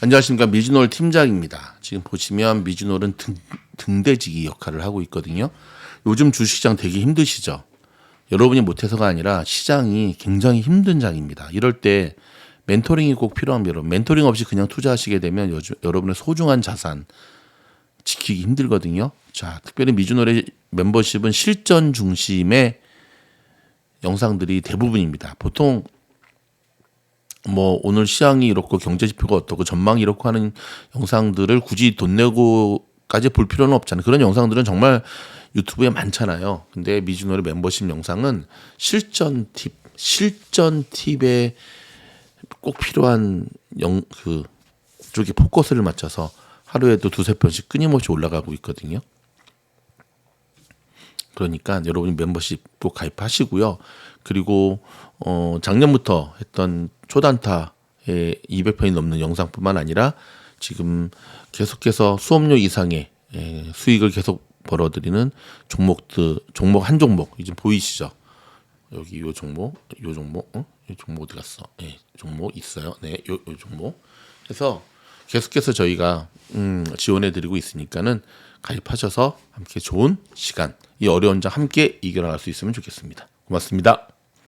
안녕하십니까 미주놀 팀장입니다. 지금 보시면 미주놀은 등, 등대지기 역할을 하고 있거든요. 요즘 주식시장 되게 힘드시죠? 여러분이 못해서가 아니라 시장이 굉장히 힘든 장입니다. 이럴 때 멘토링이 꼭 필요합니다. 여러분. 멘토링 없이 그냥 투자하시게 되면 요즘 여러분의 소중한 자산 지키기 힘들거든요. 자, 특별히 미주놀의 멤버십은 실전 중심의 영상들이 대부분입니다. 보통 뭐 오늘 시장이 이렇고 경제 지표가 어떻고 전망이 이렇고 하는 영상들을 굳이 돈 내고까지 볼 필요는 없잖아요. 그런 영상들은 정말 유튜브에 많잖아요. 근데 미주노의 멤버십 영상은 실전 팁, 실전 팁에 꼭 필요한 영 그 쪽에 포커스를 맞춰서 하루에도 두세 편씩 끊임없이 올라가고 있거든요. 그러니까 여러분이 멤버십 꼭 가입하시고요. 그리고 어 작년부터 했던 초단타의 200편이 넘는 영상뿐만 아니라 지금 계속해서 수업료 이상의 예, 수익을 계속 벌어들이는 종목들 종목 한 종목 이제 보이시죠? 여기 요 종목, 요 종목, 어? 요 종목 어디 갔어? 예, 종목 있어요. 네, 요, 요 종목. 그래서 계속해서 저희가 음, 지원해 드리고 있으니까는 가입하셔서 함께 좋은 시간, 이 어려운 장 함께 이겨나갈 수 있으면 좋겠습니다. 고맙습니다.